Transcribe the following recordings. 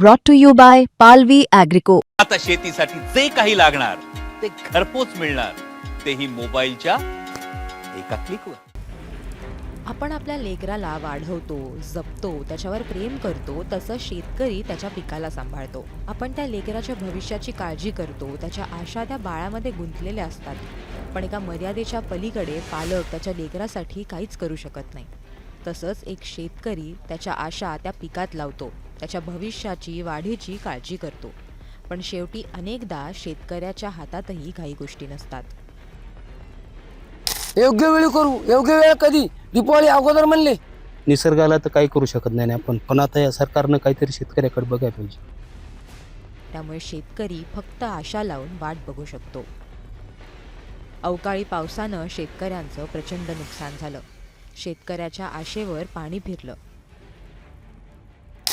brought to you by Palvi Agrico. आता शेतीसाठी जे काही लागणार ते घरपोच मिळणार. तेही मोबाईलच्या एका क्लिकवर. आपण आपल्या लेकराला वाढवतो जपतो त्याच्यावर प्रेम करतो तसं शेतकरी त्याच्या पिकाला सांभाळतो. आपण त्या लेकराच्या भविष्याची काळजी करतो त्याच्या आशा त्या बाळामध्ये गुंतलेल्या असतात. पण एका मर्यादेच्या पलीकडे पालक त्याच्या लेकरासाठी काहीच करू शकत नाही. तसंच एक शेतकरी त्याच्या आशा त्या पिकात लावतो. त्याच्या भविष्याची वाढीची काळजी करतो. पण शेवटी अनेकदा शेतकऱ्याच्या हातातही काही गोष्टी नसतात. योग्य वेळी करू योग्य वेळ कधी? दीपावली अगोदर म्हणले. निसर्गाला तर काही करू शकत नाही ना आपण पण आता या सरकारनं काहीतरी शेतकऱ्याकडे बघायला पाहिजे. त्यामुळे शेतकरी फक्त आशा लावून वाट बघू शकतो. अवकाळी पावसानं शेतकऱ्यांचं प्रचंड नुकसान झालं. शेतकऱ्याच्या आशेवर पाणी फिरलं.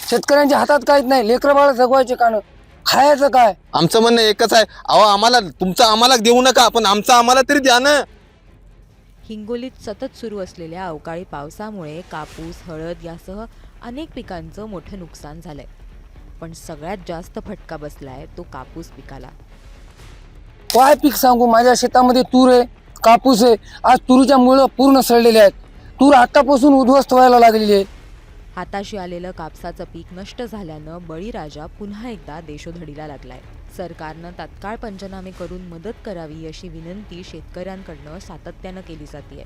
शेतकऱ्यांच्या हातात काहीच नाही. लेकरं बाळ जगवायचे कान खायचं काय? आमचं म्हणणं एकच आहे. अहो आम्हाला तुमचं आम्हाला देऊ नका पण आमचं आम्हाला तरी द्या ना. हिंगोलीत सतत सुरू असलेल्या अवकाळी पावसामुळे कापूस हळद यासह अनेक पिकांचं मोठं नुकसान झालंय. पण सगळ्यात जास्त फटका बसलाय तो कापूस पिकाला. काय पीक सांगू? माझ्या शेतामध्ये तूर आहे कापूस आहे. आज तुरीच्या मुळं पूर्ण सडलेले आहेत. तूर आतापासून उद्ध्वस्त व्हायला लागलेली आहे हाताशी आलेलं कापसाचं पीक नष्ट झाल्यानं बळीराजा पुन्हा एकदा देशोधडीला लागलाय. सरकारनं तात्काळ पंचनामे करून मदत करावी अशी विनंती शेतकऱ्यांकडनं सातत्यानं केली जाते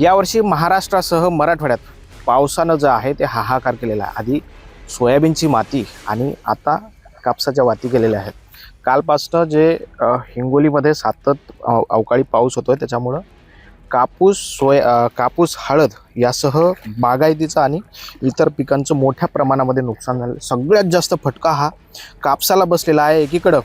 यावर्षी महाराष्ट्रासह मराठवाड्यात पावसानं जे आहे ते हाहाकार केलेला आहे. आधी सोयाबीनची माती आणि आता कापसाच्या वाती गेलेल्या आहेत. कालपासनं जे हिंगोलीमध्ये सातत अवकाळी पाऊस होतोय त्याच्यामुळं कापूस सोय कापूस हळद यासह बागायतीचं आणि इतर पिकांचं मोठ्या प्रमाणामध्ये नुकसान झालं. सगळ्यात जास्त फटका हा कापसाला बसलेला आहे एकीकडं.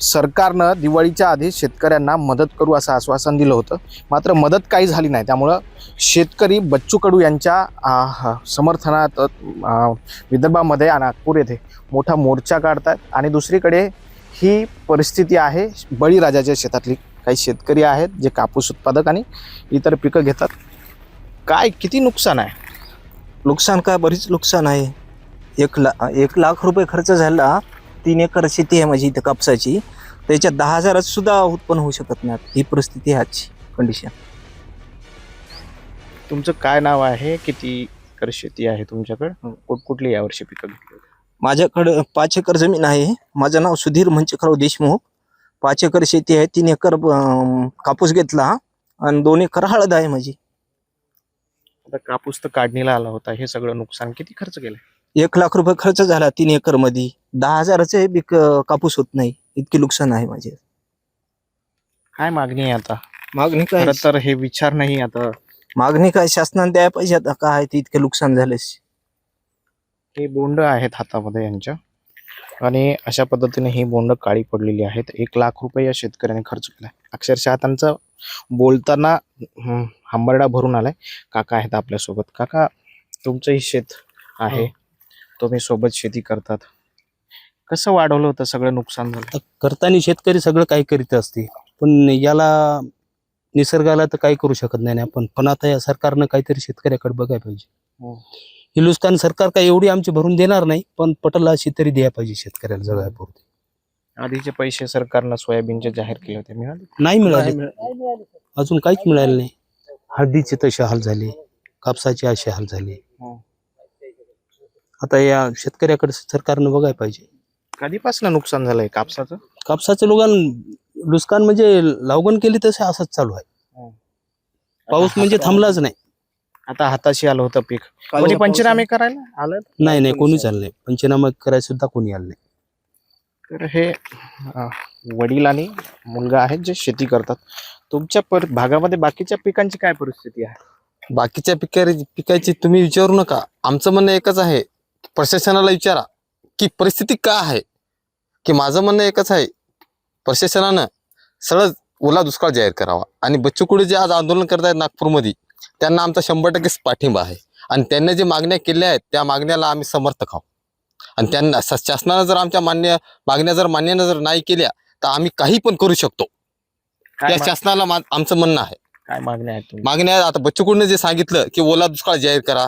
सरकारनं दिवाळीच्या आधी शेतकऱ्यांना मदत करू असं आश्वासन दिलं होतं. मात्र मदत काही झाली नाही. त्यामुळं शेतकरी बच्चू कडू यांच्या समर्थनात विदर्भामध्ये आणि नागपूर येथे मोठा मोर्चा काढतात आणि दुसरीकडे ही परिस्थिती आहे बळीराजाच्या शेतातली. काही शेतकरी आहेत जे कापूस उत्पादक आणि इतर पिकं घेतात. काय किती नुकसान आहे? नुकसान काय? बरीच नुकसान आहे. एक ला एक लाख रुपये खर्च झाला तीन एकर शेती आहे माझी इथं कापसाची. त्याच्यात दहा हजारात सुद्धा उत्पन्न होऊ शकत नाही. ही परिस्थिती आहे आजची कंडिशन तुमचं काय नाव आहे? किती एकर शेती आहे तुमच्याकडे? कुठ कुठली यावर्षी पिकं घेतली माझ्याकडं पाच एकर जमीन आहे. माझं नाव सुधीर मंचकराव देशमुख. पाच एकर शेती आहे तीन एकर अं, कापूस घेतला आणि दोन एकर हळद आहे माझी. आता कापूस तर काढणीला आला होता हे सगळं नुकसान किती खर्च केलं? एक लाख रुपये खर्च झाला तीन एकरमध्ये दहा हजाराचे बी क- कापूस होत नाही. इतकी नुकसान आहे माझे. काय मागणी आहे आता? मागणी काय? खरं तर हे विचार नाही आता. मागणी काय? शासनाने द्यायला पाहिजे आता. काय ते इतके नुकसान झालेस हे बोंड आहेत हातामध्ये यांच्या. आणि अशा पद्धतीने ही बोंड काळी पडलेली आहेत. एक लाख रुपये या शेतकऱ्याने खर्च केलाय. अक्षरशः त्यांचं बोलताना हं, हंबरडा भरून आलाय. काका आहेत आपल्यासोबत. काका तुमचंही शेत आहे. तुम्ही सोबत शेती करतात. कसं वाढवलं होतं सगळं नुकसान झालं? करताना शेतकरी सगळं काही करीत असते पण याला निसर्गाला तर काही करू शकत नाही आपण. पण आता या सरकारनं काहीतरी शेतकऱ्याकडे बघायला पाहिजे. हो. ही नुकसान सरकार काही एवढी आमची भरून देणार नाही पण पटल अशी तरी द्यायला पाहिजे शेतकऱ्याला जगायपुरते आधीचे पैसे सरकारनं सोयाबीनचे जाहीर केले होते मिळाले? नाही मिळाले. अजून काहीच मिळालं नाही. हळदीचे तसे हाल झाले कापसाचे असे हाल झाले. हो. आता या शेतकऱ्याकडे सरकारनं बघायला पाहिजे. कधीपासून नुकसान झालंय कापसाचं? कापसाचं लोकांना नुकसान म्हणजे लावगण केली तसे असंच चालू आहे. पाऊस म्हणजे थांबलाच नाही. आता हाताशी आलं होतं पीक. कोणी पंचनामे करायला आलं? नाही नाही कोणी चाललं नाही. पंचनामा करायला सुद्धा कोणी आलं नाही. तर हे अं, वडील आणि मुलगा आहेत जे शेती करतात. तुमच्या पर भागामध्ये बाकीच्या पिकांची काय परिस्थिती आहे? बाकीच्या पिका पिकाची तुम्ही विचारू नका. आमचं म्हणणं एकच आहे प्रशासनाला विचारा की परिस्थिती काय आहे? की माझं म्हणणं एकच आहे प्रशासनानं सरळ ओला दुष्काळ जाहीर करावा. आणि बच्चूकुडे जे आज आंदोलन करत आहेत नागपूरमध्ये त्यांना आमचा शंभर टक्के पाठिंबा आहे. आणि त्यांनी जे मागण्या केल्या आहेत त्या मागण्याला आम्ही समर्थक आहोत. आणि त्यांना शासनानं जर आमच्या मान्य मागण्या जर मान्य जर नाही केल्या तर आम्ही काही पण करू शकतो. काय त्या शासनाला आमचं म्हणणं आहे. काय मागण्या आहेत? मागण्या आता बच्चूकडनं जे सांगितलं की ओला दुष्काळ जाहीर करा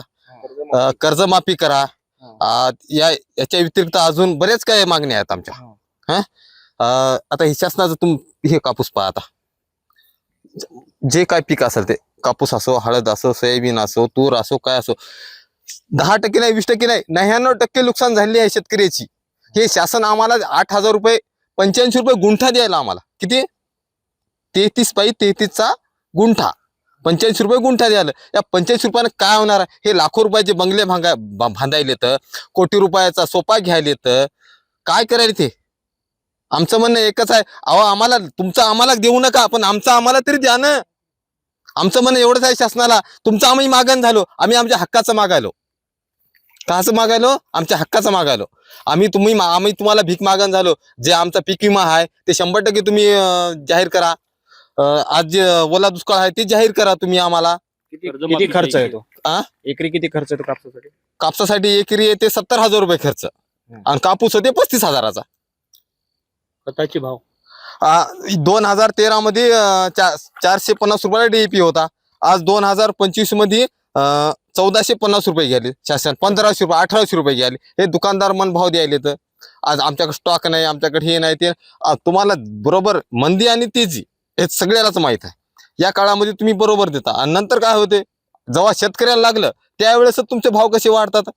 कर्जमाफी. करा. या याच्या व्यतिरिक्त अजून बरेच काही मागण्या आहेत आमच्या. हा. आता हे शासनाचं तुम हे कापूस पहा आता. जे काय पीक असेल ते कापूस असो हळद असो सोयाबीन असो तूर असो काय असो दहा टक्के नाही वीस टक्के नाही नव्याण्णव टक्के नुकसान झालेली आहे शेतकऱ्याची. हे शासन आम्हाला आठ हजार रुपये पंच्याऐंशी रुपये गुंठा द्यायला आम्हाला. किती? तेहतीस पाई तेहतीसचा गुंठा. पंच्याऐंशी रुपये गुंठा द्यायला. या पंच्याऐंशी रुपयानं काय होणार आहे? हे लाखो रुपयाचे बंगले भांगा बांधायला येतं. कोटी रुपयाचा सोपा घ्यायला येतं. काय करायला ते? आमचं म्हणणं एकच आहे. अहो आम्हाला तुमचं आम्हाला देऊ नका पण आमचं आम्हाला तरी द्या ना. आमचं म्हणणं एवढंच आहे शासनाला तुमचं आम्ही मागण झालो आम्ही आमच्या हक्काचं मागायलो. काचं मागायलो? आमच्या हक्काचं मागायलो. आम्ही तुम्ही मा- आम्ही तुम्हाला भीक मागण झालो. जे आमचा पीक विमा आहे ते शंभर टक्के तुम्ही जाहीर करा. आज जे ओला दुष्काळ आहे ते जाहीर करा तुम्ही आम्हाला. किती खर्च येतो आ? एकरी किती खर्च येतो कापसासाठी? कापसासाठी एकरी येते सत्तर हजार रुपये खर्च. आणि कापूस होते पस्तीस हजाराचा. खताचे भाव. दोन हजार तेरा मध्ये चा- चारशे पन्नास रुपयाला डीएपी होता. आज दोन हजार पंचवीसमध्ये चौदाशे पन्नास रुपये घ्याले शासन पंधराशे रुपये अठराशे रुपये घ्याले हे दुकानदार मन भाव द्यायले तर. आज आमच्याकडे स्टॉक नाही आमच्याकडे हे नाही ते तुम्हाला बरोबर मंदी आणि तेजी हे सगळ्यालाच माहीत आहे. या काळामध्ये तुम्ही बरोबर देता. आणि नंतर काय होते? जेव्हा शेतकऱ्याला लागलं त्यावेळेस तुमचे भाव कसे वाढतात?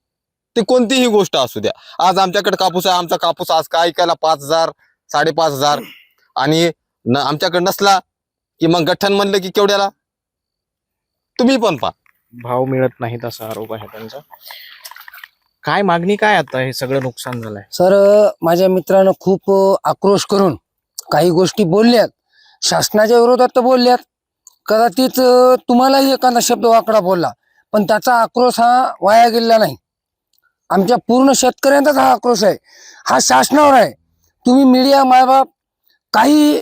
ते कोणतीही गोष्ट असू द्या. आज आमच्याकडे कापूस आहे आमचा कापूस आज काय ऐकायला पाच हजार साडेपाच हजार आणि न आमच्याकडे नसला की मग गठ्ठन म्हणलं की केवढ्याला? तुम्ही पण पहा. भाव मिळत नाहीत असा आरोप आहे त्यांचा. काय मागणी काय आता हे सगळं नुकसान झालंय? सर माझ्या मित्रानं खूप आक्रोश करून काही गोष्टी बोलल्यात. शासनाच्या विरोधात तर बोलल्यात. कदाचित तुम्हालाही एखादा शब्द वाकडा बोलला पण त्याचा आक्रोश हा वाया गेलेला नाही. आमच्या पूर्ण शेतकऱ्यांचाच हा आक्रोश आहे. हा शासनावर आहे. तुम्ही मीडिया मायबाप काही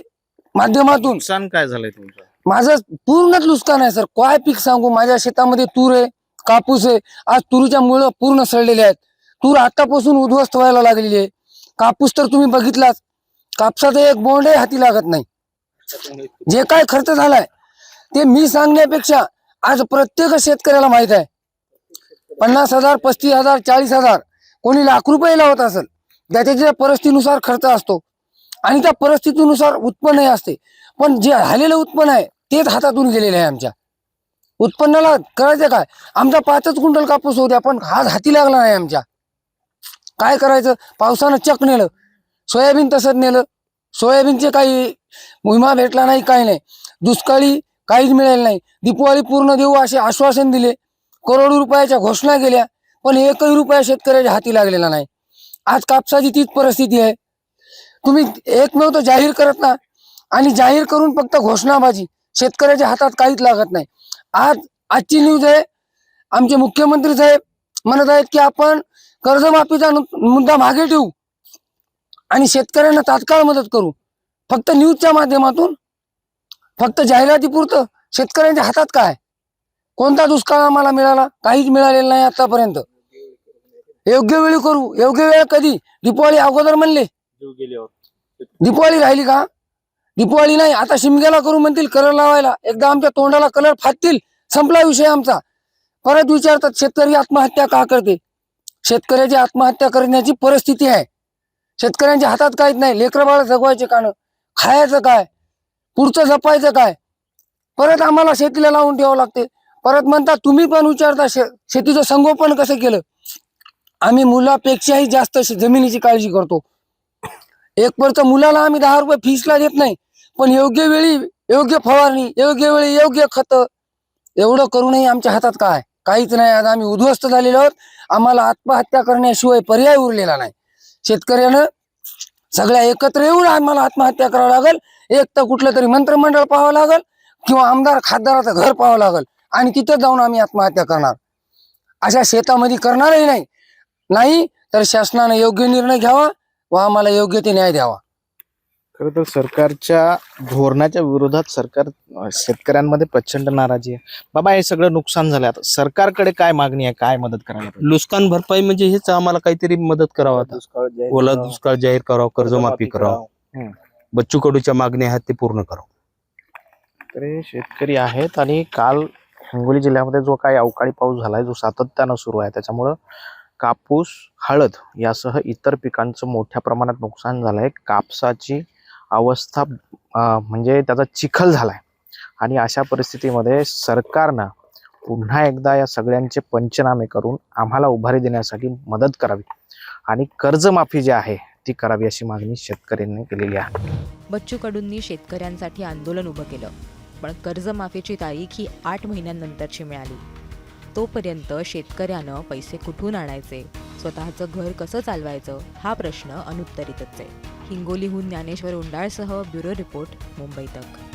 माध्यमातून. नुकसान काय झालंय तुमचं? माझं पूर्णच नुकसान आहे सर. काय पीक सांगू? माझ्या शेतामध्ये तूर आहे कापूस आहे. आज तुरीच्या मुळं पूर्ण सडलेल्या आहेत. तूर आतापासून उद्ध्वस्त व्हायला लागलेली आहे. कापूस तर तुम्ही बघितलाच. कापसाचा एक बोंडही हाती लागत नाही. जे काय खर्च झालाय ते मी सांगण्यापेक्षा आज प्रत्येक शेतकऱ्याला माहीत आहे. पन्नास हजार पस्तीस हजार चाळीस हजार कोणी लाख रुपये लावत असेल ज्याच्या ज्या परिस्थितीनुसार खर्च असतो आणि त्या परिस्थितीनुसार उत्पन्नही असते. पण जे झालेलं उत्पन्न आहे तेच हातातून गेलेलं आहे आमच्या. उत्पन्नाला करायचं काय? आमचा पाचच क्विंटल कापूस होत्या पण हात हाती लागला नाही आमच्या. काय करायचं? पावसानं चक नेलं. सोयाबीन तसंच नेलं. सोयाबीनचे काही विमा भेटला नाही काही नाही. दुष्काळी काहीच मिळालं नाही. दिपवाळी पूर्ण देऊ असे आश्वासन दिले. करोडो रुपयाच्या घोषणा केल्या. पण एकही रुपया शेतकऱ्याच्या हाती लागलेला नाही. आज कापसाची तीच परिस्थिती आहे. तुम्ही एकमेव तर जाहीर करत ना. आणि जाहीर करून फक्त घोषणाबाजी. शेतकऱ्याच्या हातात काहीच लागत नाही. आज आजची न्यूज आहे. आमचे मुख्यमंत्री साहेब म्हणत आहेत की आपण कर्जमाफीचा मुद्दा मागे ठेवू. आणि शेतकऱ्यांना तात्काळ मदत करू. फक्त न्यूजच्या माध्यमातून. फक्त जाहिरातीपुरतं. शेतकऱ्यांच्या हातात काय? कोणता दुष्काळ आम्हाला मिळाला? काहीच मिळालेलं नाही आतापर्यंत. योग्य वेळी करू. योग्य वेळ कधी? दिपावली अगोदर म्हणले. दीपावली राहिली का? दीपावली नाही आता शिमग्याला करू म्हणतील कलर लावायला. एकदा आमच्या तोंडाला कलर फाटतील संपला विषय आमचा. परत विचारतात शेतकरी आत्महत्या का करते? शेतकऱ्याची आत्महत्या करण्याची परिस्थिती आहे. शेतकऱ्यांच्या हातात काहीच नाही लेकर बाळ जगवायचे कान. खायचं काय? पुढचं जपायचं काय? परत आम्हाला शेतीला लावून ठेवावं लागते. परत म्हणतात तुम्ही पण विचारता शे शेतीचं संगोपन कसं केलं? आम्ही मुलापेक्षाही जास्त जमिनीची काळजी करतो. एक वर्ष मुलाला आम्ही दहा रुपये फीसला देत नाही. पण योग्य वेळी योग्य फवारणी योग्य वेळी योग्य खत एवढं करूनही आमच्या हातात काय? काहीच नाही. आज आम्ही उद्ध्वस्त झालेलो आहोत. आम्हाला आत्महत्या करण्याशिवाय पर्याय उरलेला नाही. शेतकऱ्यानं सगळ्या एकत्र येऊन आम्हाला आत्महत्या करावं लागेल. एक तर कुठलं तरी मंत्रिमंडळ पाहावं लागेल किंवा आमदार खासदाराचं घर पाहावं लागेल आणि तिथं जाऊन आम्ही आत्महत्या करणार. अशा शेतामध्ये करणारही नाही. नाही तर शासनाने योग्य निर्णय घ्यावा. व आम्हाला योग्य ते न्याय द्यावा. खरं तर सरकारच्या धोरणाच्या विरोधात सरकार अं, शेतकऱ्यांमध्ये प्रचंड नाराजी आहे. बाबा हे सगळं नुकसान झालं आता सरकारकडे काय मागणी आहे? काय मदत करायला पाहिजे? नुकसान भरपाई म्हणजे हेच आम्हाला काहीतरी मदत करावं आता. दुष्काळ जाहीर ओला करावं, दुष्काळ जाहीर करावं कर्जमाफी करावं. बच्चू कडूच्या मागण्या आहेत ते पूर्ण करावं. तर हे शेतकरी आहेत आणि काल हिंगोली जिल्ह्यामध्ये जो काही अवकाळी पाऊस झालाय जो सातत्यानं सुरू आहे त्याच्यामुळं कापूस हळद यासह इतर पिकांचं मोठ्या प्रमाणात नुकसान झालं आहे कापसाची अवस्था म्हणजे त्याचा चिखल झाला आहे आणि अशा परिस्थितीमध्ये सरकारनं पुन्हा एकदा या सगळ्यांचे पंचनामे करून आम्हाला उभारी देण्यासाठी मदत करावी. आणि कर्जमाफी जी आहे ती करावी अशी मागणी शेतकऱ्यांनी केलेली आहे. बच्चू कडूंनी शेतकऱ्यांसाठी आंदोलन उभं केलं. पण कर्जमाफीची तारीख ही आठ महिन्यांनंतरची मिळाली. तोपर्यंत शेतकऱ्यानं पैसे कुठून आणायचे? स्वतःचं घर कसं चालवायचं? हा प्रश्न अनुत्तरितच आहे. हिंगोलीहून ज्ञानेश्वर उंडाळसह ब्युरो रिपोर्ट मुंबई तक.